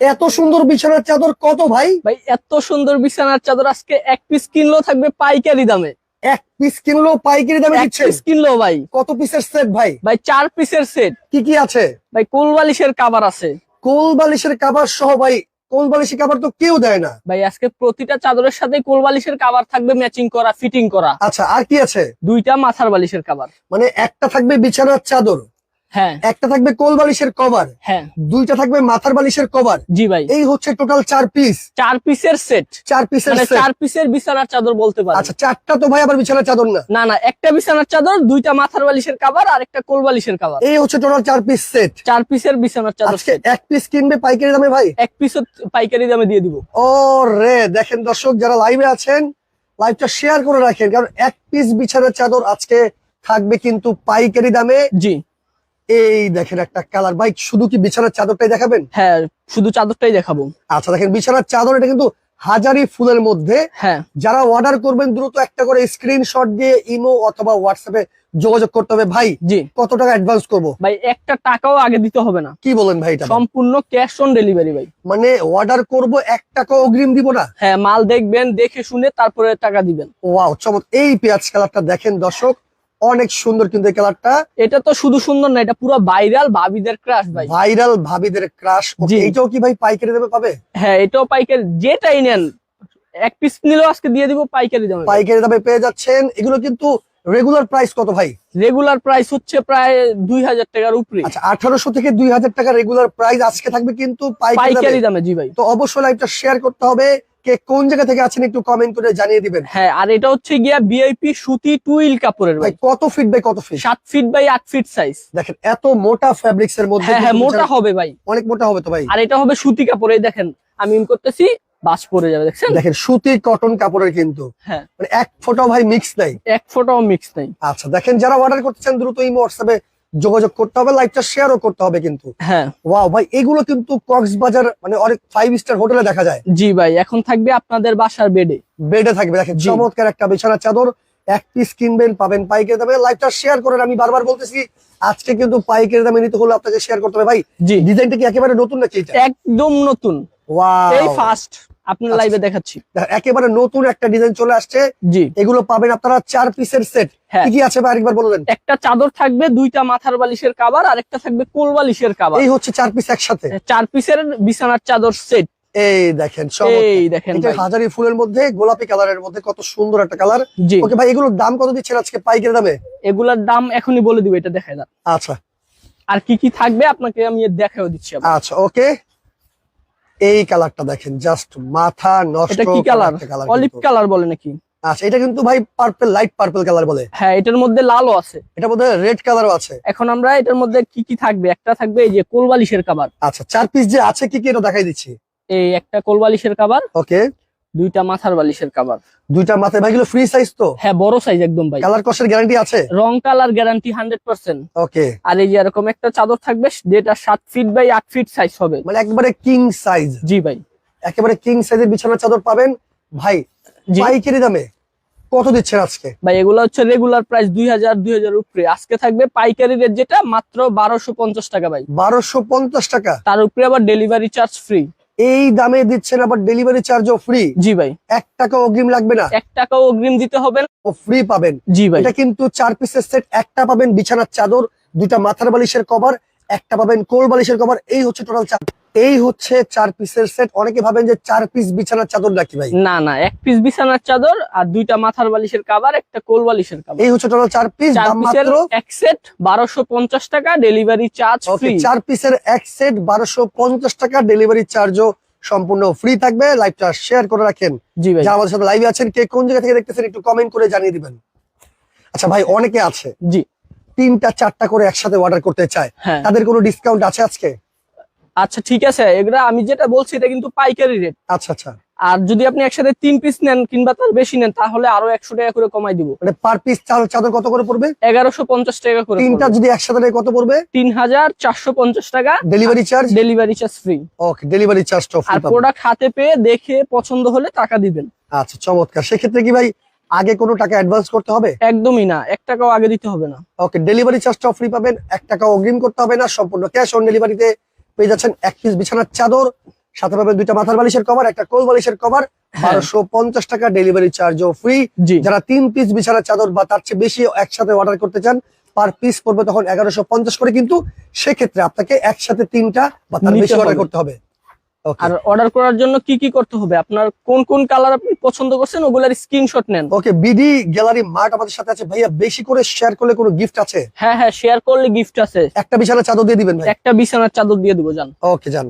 এত সুন্দর বিছানার চাদর কত ভাই? ভাই এত সুন্দর বিছানার চাদর আজকে এক পিস কিনলেও থাকবে পাইকারি দামে। এক পিস কিনলো পাইকারি দামে এক পিস কিনলেও ভাই। কত পিসের সেট ভাই? ভাই চার পিসের সেট কি কি আছে? ভাই কোলবালিশের কাবার আছে। কোল বালিশের কাবার সহ ভাই কোল বালিশের কাবার তো কেউ দেয় না। ভাই আজকে প্রতিটা চাদরের সাথে কোলবালিশের কাবার থাকবে ম্যাচিং করা ফিটিং করা। আচ্ছা আর কি আছে? দুইটা মাথার বালিশের কাবার মানে একটা থাকবে বিছানার চাদর। হ্যাঁ। একটা থাকবে কোল বালিশের কভার হ্যাঁ। দুইটা থাকবে মাথার বালিশের কভার জি ভাই। এই হচ্ছে টোটাল চার পিস চার পিসের সেট চার পিসের মানে চার পিসের বিছানার চাদর বলতে পারেন। আচ্ছা চারটা তো ভাই আবার বিছানার চাদর না? না না একটা বিছানার চাদর দুইটা মাথার বালিশের কাবার আর একটা কোল বালিশের কাবার এই হচ্ছে টোটাল চার পিস সেট চার পিসের বিছানার চাদর set। এক পিস কিনবে পাইকারি দামে ভাই? এক পিস পাইকারি দামে দিয়ে দিব। ও রে দেখেন দর্শক যারা লাইভে আছেন লাইভটা শেয়ার করে রাখেন কারণ এক পিস বিছানার চাদর আজকে থাকবে কিন্তু পাইকারি দামে। জি। এই দেখেন একটা কালার। ভাই শুধু কি বিছানার চাদরটাই দেখাবেন? হ্যাঁ শুধু চাদরটাই দেখাবো। আচ্ছা দেখেন বিছানার চাদর এটা কিন্তু হাজারি ফুলের মধ্যে। হ্যাঁ। যারা অর্ডার করবেন দ্রুত একটা করে স্ক্রিনশট দিয়ে ইমো অথবা হোয়াটসঅ্যাপে যোগাযোগ করতে হবে। ভাই জি। কত টাকা অ্যাডভান্স করব? ভাই একটা টাকাও আগে দিতে হবে না। কি বলেন ভাই এটা? সম্পূর্ণ ক্যাশ অন ডেলিভারি ভাই। মানে অর্ডার করব এক টাকা অগ্রিম দিব না? হ্যাঁ মাল দেখবেন দেখে শুনে তারপরে টাকা দিবেন। ওয়াও চমৎ এই পেঁয়াজ কালারটা দেখেন দর্শক। অনেক সুন্দর কিন্তু কালারটা। এটা তো শুধু সুন্দর না এটা পুরো ভাইরাল ভাবিদের ক্রাশ ভাই। ভাইরাল ভাবিদের ক্রাশ জি। এইটাও কি ভাই পাইকারি দেবে পাবে? হ্যাঁ এটাও পাইকারি যেটাই নেন এক পিস নিলেও আজকে দিয়ে দিব পাইকারি দামে। পাইকারি দামে পেয়ে যাচ্ছেন। এগুলো কিন্তু রেগুলার প্রাইস কত ভাই? রেগুলার প্রাইস হচ্ছে প্রায় দুই হাজার টাকার উপরে। আচ্ছা আঠারোশো থেকে দুই হাজার টাকা রেগুলার প্রাইস আজকে থাকবে কিন্তু পাইকারি দামে। জি ভাই। তো অবশ্যই লাইভটা শেয়ার করতে হবে। কে কোন জায়গা থেকে আছেন একটু কমেন্ট করে জানিয়ে দিবেন। হ্যাঁ আর এটা হচ্ছে গিয়া বিআইপি সুতি টুইল কাপড়ের ভাই কত ফিট বাই কত ফিট সাত ফিট বাই আট ফিট সাইজ দেখেন এত মোটা ফ্যাব্রিক্স এর মধ্যে হ্যাঁ হ্যাঁ মোটা হবে ভাই। অনেক মোটা হবে তো ভাই। আর এটা হবে সুতি কাপড় দেখেন আমি ইন করতেছি বাস পরে যাবে দেখছেন? দেখেন সুতি কটন কাপড়ের কিন্তু। হ্যাঁ। মানে এক ফোটাও ভাই মিক্স নাই। এক ফোটাও মিক্স নাই। আচ্ছা দেখেন যারা অর্ডার করতেছেন দ্রুত এই হোয়াটসঅ্যাপে যোগাযোগ করতে হবে লাইভটা শেয়ারও করতে হবে কিন্তু। হ্যাঁ। ওয়াও ভাই এগুলো কিন্তু কক্সবাজার মানে অনেক ফাইভ স্টার হোটেলে দেখা যায়। জি ভাই এখন থাকবে আপনাদের বাসার বেডে বেডে থাকবে দেখেন চমৎকার একটা বিছানার চাদর এক পিস কিনবেন পাবেন পাইকারি দামে। লাইভটা শেয়ার করেন আমি বারবার বলতেছি আজকে কিন্তু পাইকারি দামে নিতে হলে আপনাকে শেয়ার করতে হবে। ভাই ডিজাইনটা কি একেবারে নতুন নাকি একদম নতুন। ওয়াও এই ফার্স্ট আপনার আচ্ছা। লাইভে দেখাচ্ছি। একেবারে নতুন একটা ডিজাইন চলে আসছে। জি। এগুলো পাবেন আপনারা চার পিসের সেট হ্যাঁ। কি আছে ভাই আরেকবার বলবেন একটা চাদর থাকবে দুইটা মাথার বালিশের কাবার আর একটা থাকবে কোল বালিশের কাবার এই হচ্ছে চার পিস একসাথে। চার পিসের বিছানার চাদর সেট এই দেখেন। এই দেখেন হাজারি ফুলের মধ্যে গোলাপি কালারের মধ্যে কত সুন্দর একটা কালার জি। ওকে ভাই এগুলোর দাম কত দিচ্ছেন আজকে পাইকারি দামে? এগুলার দাম এখনই বলে দিব এটা দেখায় দাও। আচ্ছা। আর কি কি থাকবে আপনাকে আমি দেখাও দিচ্ছি আচ্ছা ওকে। এই কালারটা দেখেন জাস্ট মাথা নষ্ট কি কালার? অলিভ কালার বলে নাকি? আচ্ছা এটা কিন্তু ভাই পার্পল লাইট পার্পল কালার বলে। হ্যাঁ এটার মধ্যে লালও আছে। এটা মধ্যে রেড কালারও আছে। এখন আমরা এটার মধ্যে কি কি থাকবে? একটা থাকবে এই যে কোলবালিশের কাবার আচ্ছা চার পিস যে আছে কি কি এটা দেখাই দিচ্ছি। এই একটা কোলবালিশের কাবার ওকে দুইটা মাথার বালিশের কাবার দুইটা মাথায় ভাই এগুলো ফ্রি সাইজ তো? হ্যাঁ বড় সাইজ একদম ভাই। কালার কষের গ্যারান্টি আছে? রং colour guarantee hundred percent okay আর এই যে এরকম একটা চাদর থাকবে যেটা সাত ফিট বাই আট ফিট সাইজ হবে। মানে একবারে কিং সাইজ জি ভাই। একেবারে কিং সাইজের বিছানার চাদর পাবেন। ভাই পাইকারি দামে কত দিচ্ছেন আজকে? ভাই এগুলো হচ্ছে রেগুলার প্রাইস দুই হাজার দুই হাজার উপরে। আজকে থাকবে পাইকারি রেট যেটা মাত্র বারোশো পঞ্চাশ টাকা ভাই। বারোশো পঞ্চাশ টাকা। তার উপরে আবার ডেলিভারি চার্জ ফ্রি এই দামে দিচ্ছেন আবার ডেলিভারি চার্জও ফ্রি জি ভাই। এক টাকা অগ্রিম লাগবে না। এক টাকাও অগ্রিম দিতে হবে না। ও ফ্রি পাবেন। জি ভাই। এটা কিন্তু চার পিসের সেট একটা পাবেন বিছানার চাদর দুটা মাথার বালিশের কভার একটা পাবেন কোল বালিশের কভার এই হচ্ছে টোটাল চার এই হচ্ছে চার পিসের সেট অনেকে ভাবেন যে চার পিস বিছানার চাদর নাকি ভাই? না না এক পিস বিছানার চাদর আর দুইটা মাথার বালিশের কাবার একটা কোল বালিশের কাবার এই হচ্ছে টোটাল চার পিস দাম মাত্র এক সেট বারোশো পঞ্চাশ টাকা ডেলিভারি চার্জ ফ্রি চার পিসের এক সেট বারোশো পঞ্চাশ টাকা ডেলিভারি চার্জও সম্পূর্ণ ফ্রি থাকবে। লাইভটা শেয়ার করে রাখেন। জি ভাই। যারা আমাদের সাথে লাইভে আছেন কে কোন জায়গা থেকে দেখতেছেন একটু কমেন্ট করে জানিয়ে দিবেন। আচ্ছা ভাই অনেকে আছে। জি। তিনটা চারটা করে একসাথে অর্ডার করতে চায়। হ্যাঁ। তাদের কোনো ডিসকাউন্ট আছে আজকে? আচ্ছা ঠিক আছে। এগুলা আমি যেটা বলছি এটা কিন্তু পাইকারি রেট আচ্ছা আচ্ছা। আর যদি আপনি একসাথে তিন পিস নেন কিংবা তার বেশি নেন তাহলে আরও একশো টাকা করে কমাই দিব। মানে পার পিস চাদর কত করে পড়বে? এগারোশো পঞ্চাশ টাকা করে তিনটা যদি একসাথে কত পড়বে? তিন হাজার চারশো পঞ্চাশ টাকা। Delivery charge delivery charge free okay delivery চার্জটা আর প্রোডাক্ট হাতে পেয়ে দেখে পছন্দ হলে টাকা দিবেন। আচ্ছা চমৎকার। সেক্ষেত্রে কি ভাই আগে কোনো টাকা অ্যাডভান্স করতে হবে? একদমই না এক টাকাও আগে দিতে হবে না। ওকে ডেলিভারি চার্জটাও ফ্রি পাবেন এক টাকা অগ্রিম করতে হবে না সম্পূর্ণ ক্যাশ অন ডেলিভারিতে পেয়ে যাচ্ছেন এক পিস বিছানার চাদর সাথে পাবেন দুইটা মাথার বালিশের কভার একটা কোল বালিশের কভার হ্যাঁ। বারোশো পঞ্চাশ টাকা ডেলিভারি চার্জও ফ্রি যারা তিন পিস বিছানার চাদর বা তার চেয়ে বেশি একসাথে অর্ডার করতে চান পার পিস পড়বে তখন এগারোশো পঞ্চাশ করে কিন্তু সেক্ষেত্রে আপনাকে একসাথে তিনটা বা তার বেশি অর্ডার করতে হবে। আর অর্ডার করার জন্য কি কি করতে হবে? আপনার কোন কোন কালার আপনি পছন্দ করছেন ওগুলার স্ক্রিনশট নেন। ওকে বিডি গ্যালারি মার্ট আমাদের সাথে আছে। ভাইয়া বেশি করে শেয়ার করলে কোনো গিফট আছে? হ্যাঁ হ্যাঁ শেয়ার করলে গিফট আছে। একটা বিছানার চাদর দিয়ে দিবেন ভাই? একটা বিছানার চাদর দিয়ে দিব জান। ওকে যান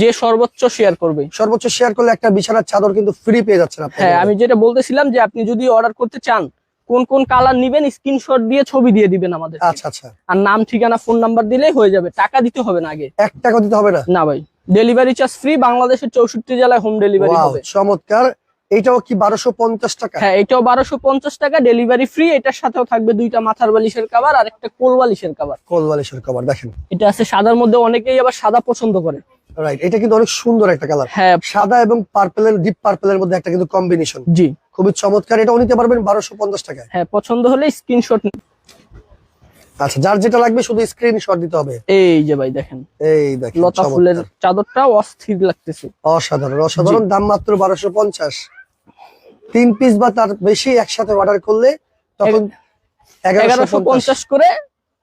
যে সর্বোচ্চ শেয়ার করবে। সর্বোচ্চ শেয়ার করলে একটা বিছানার চাদর কিন্তু ফ্রি পেয়ে যাচ্ছেন আপনি হ্যাঁ আমি যেটা বলতেছিলাম যে আপনি যদি অর্ডার করতে চান কোন কোন কালার নিবেন স্ক্রিনশট দিয়ে ছবি দিয়ে দিবেন আমাদের। আচ্ছা আচ্ছা। আর নাম ঠিকানা ফোন নাম্বার দিলেই হয়ে যাবে। টাকা দিতে হবে না আগে। এক টাকা দিতে হবে না? না ভাই। ডেলিভারি চার্জ ফ্রি বাংলাদেশের চৌষট্টি জেলায় হোম ডেলিভারি হবে। চমৎকার। এইটাও কি বারোশো পঞ্চাশ টাকা? হ্যাঁ এটাও বারোশো পঞ্চাশ টাকা ডেলিভারি ফ্রি এটার সাথেও থাকবে দুইটা মাথার বালিশের কাবার আর একটা কোল বালিশের কাবার কোল বালিশের কভার দেখেন। এটা আছে সাদার মধ্যে অনেকেই আবার সাদা পছন্দ করে। রাইট এটা কিন্তু অনেক সুন্দর একটা কালার হ্যাঁ। সাদা এবং পার্পেলের ডিপ পার্পেলের মধ্যে একটা কিন্তু কম্বিনেশন জি। খুবই চমৎকার এটাও নিতে পারবেন বারোশো পঞ্চাশ টাকায়। হ্যাঁ পছন্দ হলে স্ক্রিনশট আচ্ছা যার যেটা লাগবে শুধু স্ক্রিনশট দিতে হবে। এই যে ভাই দেখেন। এই দেখেন লতা ফুলের চাদরটা অস্থির লাগতেছে। অসাধারণ অসাধারণ দাম মাত্র বারোশো পঞ্চাশ। তিন পিস বা তার বেশি একসাথে অর্ডার করলে তখন এগারোশো এগারোশো পঞ্চাশ পঞ্চাশ করে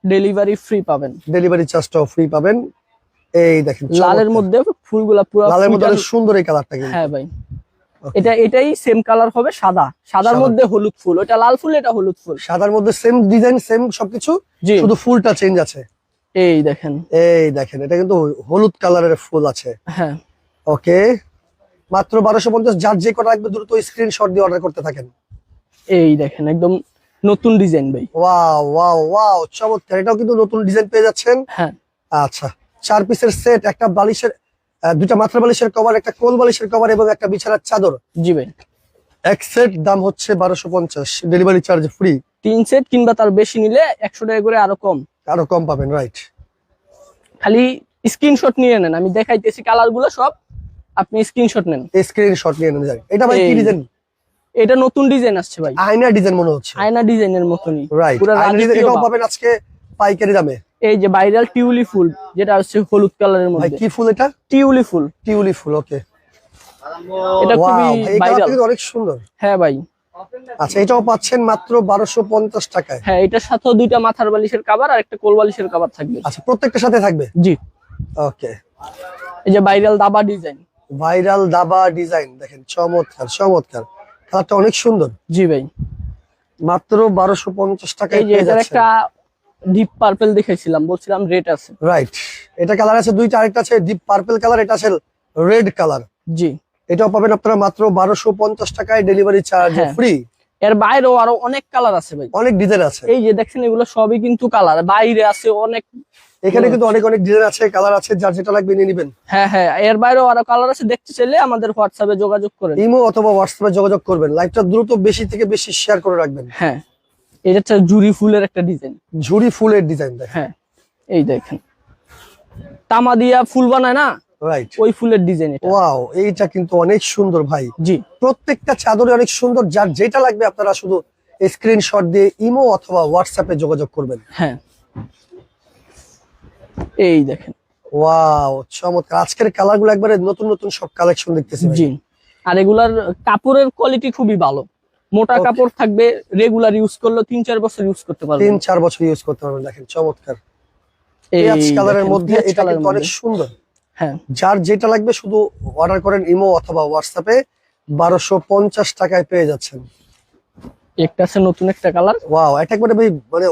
ডেলিভারি ফ্রি পাবেন। ডেলিভারি চার্জটাও ফ্রি পাবেন। এই দেখেন লালের মধ্যে ফুলগুলা পুরো লালের মধ্যে সুন্দর এই কালারটা কিন্তু। হ্যাঁ ভাই. এটা এটাই সেম কালার হবে সাদা। সাদার মধ্যে হলুদ ফুল। ওটা লাল ফুল এটা হলুদ ফুল। সাদার মধ্যে সেম ডিজাইন সেম সবকিছু শুধু ফুলটা চেঞ্জ আছে। এই দেখেন। এই দেখেন এটা কিন্তু হলুদ কালারের ফুল আছে। হ্যাঁ। ওকে মাত্র বারোশো পঞ্চাশ যার যে কটা লাগবে দ্রুত স্ক্রিনশট দিয়ে অর্ডার করতে থাকেন। এই দেখেন একদম নতুন ডিজাইন ভাই। ওয়াও ওয়াও ওয়াও চমৎকার। এটাও কিন্তু নতুন ডিজাইন পেয়ে যাচ্ছেন। হ্যাঁ। আচ্ছা চার পিসের সেট একটা বালিশের দুইটা মাত্রা বালিশের কভার একটা কোল বালিশের কভার এবং একটা বিছানার চাদর। জি ভাই। এক সেট দাম হচ্ছে বারোশো পঞ্চাশ। ডেলিভারি চার্জ ফ্রি তিন সেট কিংবা তার বেশি নিলে একশো টাকা করে আরও কম। আরও কম পাবেন রাইট খালি স্ক্রিনশট নিয়ে নেন আমি দেখাইতেছি কালারগুলো সব। আপনি স্ক্রিনশট নেন। স্ক্রিনশট নিয়ে নেন এটা ভাই কি ডিজাইন এটা নতুন ডিজাইন আসছে ভাই। আয়না ডিজাইন মনে হচ্ছে। আয়না ডিজাইনের মতনই। রাইট পুরো এটাও পাবেন আজকে পাইকারি দামে। এই যে ভাইরাল টিউলি ফুল যেটা হচ্ছে হলুদ কালারের মধ্যে। কি ফুল এটা? টিউলি ফুল। টিউলি ফুল ওকে। এটা খুবই ভাইরাল। অনেক সুন্দর। হ্যাঁ ভাই। আচ্ছা এটাও পাচ্ছেন মাত্র বারোশো পঞ্চাশ টাকায়। হ্যাঁ এটার সাথে দুইটা মাথার বালিশের কাবার আর একটা কোল বালিশের কাবার থাকবে। আচ্ছা প্রত্যেকটার সাথে থাকবে? জি। ওকে। এই যে ভাইরাল দাবা ডিজাইন। ভাইরাল দাবা ডিজাইন দেখেন চমৎকার চমৎকার। কালারটা অনেক সুন্দর। জি ভাই। মাত্র বারোশো পঞ্চাশ টাকায় এই যে এটার একটা ডিপ পার্পল দেখাইছিলাম বলছিলাম রেড আছে। রাইট এটা কালার আছে দুইটা আরেকটা আছে ডিপ পার্পল কালার এটা আছে রেড কালার জি। এটাও পাবেন আপনারা মাত্র বারোশো পঞ্চাশ টাকায় ডেলিভারি চার্জ। ফ্রি এর বাইরেও আরও অনেক কালার আছে ভাই। অনেক ডিজাইন আছে। এই যে দেখছেন এগুলো সবই কিন্তু কালার বাইরে আছে অনেক এখানে কিন্তু অনেক অনেক ডিজাইন আছে কালার আছে যার যেটা লাগবে নিয়ে নিবেন। হ্যাঁ হ্যাঁ। এর বাইরেও আরও কালার আছে দেখতে চাইলে আমাদের হোয়াটসঅ্যাপে যোগাযোগ করেন ইমো অথবা হোয়াটসঅ্যাপে যোগাযোগ করবেন। লাইভটা দ্রুত বেশি থেকে বেশি শেয়ার করে রাখবেন। হ্যাঁ। এটা হচ্ছে জুরি ফুলের একটা ডিজাইন। ঝুড়ি ফুলের ডিজাইন দেখেন। হ্যাঁ এই দেখেন। তামা দিয়া ফুল বানায় না? রাইট ওই ফুলের ডিজাইন এটা। ওয়াও এইটা কিন্তু অনেক সুন্দর ভাই। জি। প্রত্যেকটা চাদরে অনেক সুন্দর যার যেটা লাগবে আপনারা শুধু স্ক্রিনশট দিয়ে ইমো অথবা হোয়াটসঅ্যাপে যোগাযোগ করবেন। হ্যাঁ। এই দেখেন। ওয়াও চমৎকার। আজকের কালারগুলো একবারে নতুন নতুন সব কালেকশন দেখতেছি। জি। আর এগুলার কাপড়ের কোয়ালিটি খুবই ভালো। মোটা কাপড় থাকবে রেগুলার ইউজ করলে তিন চার বছর ইউজ করতে পারবেন তিন চার বছর ইউজ করতে পারবেন দেখেন চমৎকার। এই পেঁয়াজ কালারের মধ্যে এটা কিন্তু অনেক সুন্দর। হ্যাঁ। যার যেটা লাগবে শুধু অর্ডার করেন ইমো অথবা হোয়াটসঅ্যাপে বারোশো পঞ্চাশ টাকায় পেয়ে যাচ্ছেন। একটা আছে নতুন একটা কালার ওয়াও এটা একবারে ভাই মানে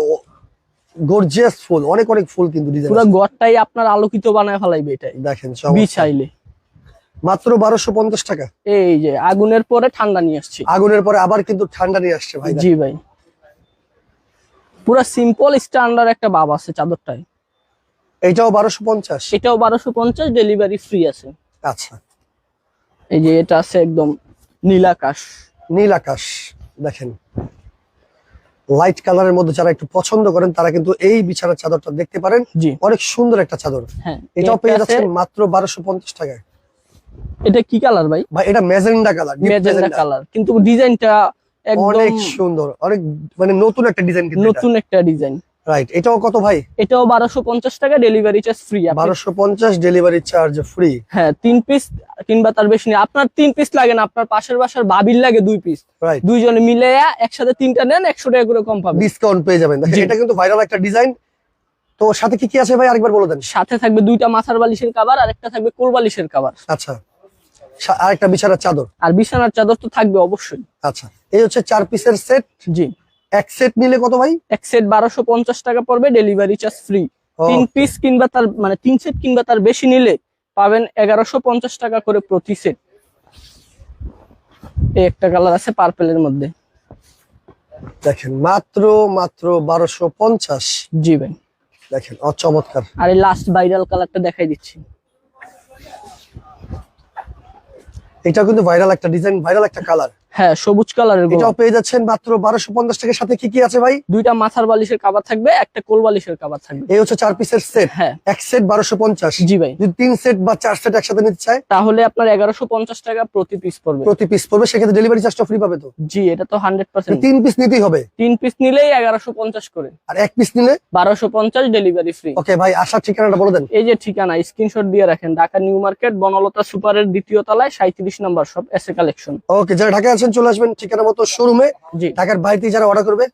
গর্জিয়াস ফুল অনেক অনেক ফুল কিন্তু ডিজাইন পুরো ঘরটাই আপনার আলোকিত বানায় ফেলাইবে এটাই। দেখেন। বিছাইলে মাত্র বারোশো পঞ্চাশ টাকা। এই যে আগুনের পরে ঠান্ডা নিয়ে আসছি। আগুনের পরে আবার কিন্তু ঠান্ডা নিয়ে আসছে ভাই। জি ভাই। পুরো সিম্পল স্ট্যান্ডার্ড একটা ভাব আছে চাদরটায়। এইটাও বারোশো পঞ্চাশ। এটাও বারোশো পঞ্চাশ ডেলিভারি ফ্রি আছে। আচ্ছা। এই যে এটা আছে একদম নীল আকাশ। নীল আকাশ দেখেন। লাইট কালারের মধ্যে যারা একটু পছন্দ করেন তারা কিন্তু এই বিছানার চাদরটা দেখতে পারেন। জি। অনেক সুন্দর একটা চাদর। হ্যাঁ এটাও পেয়ে যাচ্ছেন মাত্র বারোশো পঞ্চাশ টাকায়। এটা কি কালার ভাই? ভাই এটা ম্যাজেন্ডা কালার ম্যাজেন্ডা কালার কিন্তু ডিজাইনটা একদম অনেক সুন্দর অনেক মানে নতুন একটা ডিজাইন কিন্তু নতুন একটা ডিজাইন রাইট এটাও কত ভাই? এটাও বারোশো পঞ্চাশ টাকা ডেলিভারি চার্জ ফ্রি বারোশো পঞ্চাশ ডেলিভারি চার্জ ফ্রি হ্যাঁ তিন পিস কিংবা তার বেশি নেই। আপনার তিন পিস লাগে না আপনার পাশের বাসার বাবির লাগে দুই পিস দুইজনে মিলে একসাথে তিনটা নেন একশো টাকা করে কম পাবেন। ডিসকাউন্ট পেয়ে যাবেন। এটা কিন্তু ভাইরাল একটা ডিজাইন তো সাথে কি কি আছে ভাই? আরেকবার বলে দেন। সাথে থাকবে দুইটা মাথার বালিশের কাবার আর একটা থাকবে কোল বালিশের কাবার আচ্ছা। সা- আরেকটা বিছানার চাদর। আর বিছানার চাদর তো থাকবে অবশ্যই। আচ্ছা। এই হচ্ছে চার পিসের সেট জি। এক সেট নিলে কত ভাই? এক সেট বারোশো পঞ্চাশ টাকা পড়বে ডেলিভারি চার্জ ফ্রি তিন পিস কিংবা তার মানে তিন সেট কিংবা তার বেশি নিলে পাবেন এগারোশো পঞ্চাশ টাকা করে প্রতি সেট এই একটা কালার আছে পার্পেলের মধ্যে। দেখেন মাত্র মাত্র বারোশো পঞ্চাশ। জি ভাই। দেখেন অচমৎকার। আর এই লাস্ট ভাইরাল কালারটা দেখাই দিচ্ছি। এটা কিন্তু ভাইরাল একটা ডিজাইন ভাইরাল একটা কালার হ্যাঁ সবুজ কালারের এটাও পেয়ে যাচ্ছেন মাত্র বারোশো পঞ্চাশ টাকার সাথে। কি কি আছে ভাই? দুইটা মাথার বালিশের কাবার থাকবে একটা কোল বালিশের কাবার থাকবে। এই হচ্ছে চার পিসের সেট। হ্যাঁ। এক সেট বারোশো পঞ্চাশ। জি ভাই। যদি তিন সেট বা চার সেট একসাথে নিতে চায়? তাহলে আপনার এগারোশো পঞ্চাশ টাকা প্রতি পিস পড়বে। প্রতি পিস পড়বে সেক্ষেত্রে ডেলিভারি চার্জটা ফ্রি পাবে তো? জি এটা তো হান্ড্রেড পার্সেন্ট তিন পিস নিতেই হবে? তিন পিস নিলেই এগারোশো পঞ্চাশ করে। আর এক পিস নিলে? বারোশো পঞ্চাশ ডেলিভারি ফ্রি ওকে ভাই আসার ঠিকানাটা বলে দেন। এই যে ঠিকানা স্ক্রিনশট দিয়ে রাখেন। ঢাকা নিউ মার্কেট বনলতা সুপারের দ্বিতীয় তলায় সাঁত্রিশ নাম্বার সব এস এ কালেকশন ওকে যারা ঢাকায় আছেন চলে আসবেন ঠিকানা মতো শোরুমে ঢাকার বাইরে যারা অর্ডার করবে।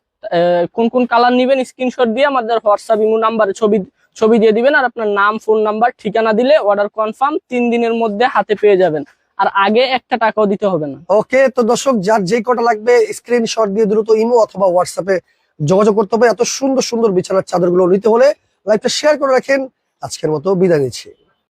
কোন কোন কালার নিবেন স্ক্রিনশট দিয়ে আমাদের হোয়াটসঅ্যাপ ইমো নাম্বারে ছবি ছবি দিয়ে দিবেন আর আপনার নাম ফোন নাম্বার ঠিকানা দিলে অর্ডার কনফার্ম তিন দিনের মধ্যে হাতে পেয়ে যাবেন। আর আগে একটা টাকাও দিতে হবে না। ওকে তো দর্শক যার যে কটা লাগবে স্ক্রিনশট দিয়ে দ্রুত ইমো অথবা হোয়াটসঅ্যাপে যোগাযোগ করতে হবে। এত সুন্দর সুন্দর বিছানার চাদরগুলো নিতে হলে লাইভটা শেয়ার করে রাখেন। আজকের মতো বিদায় নিচ্ছি।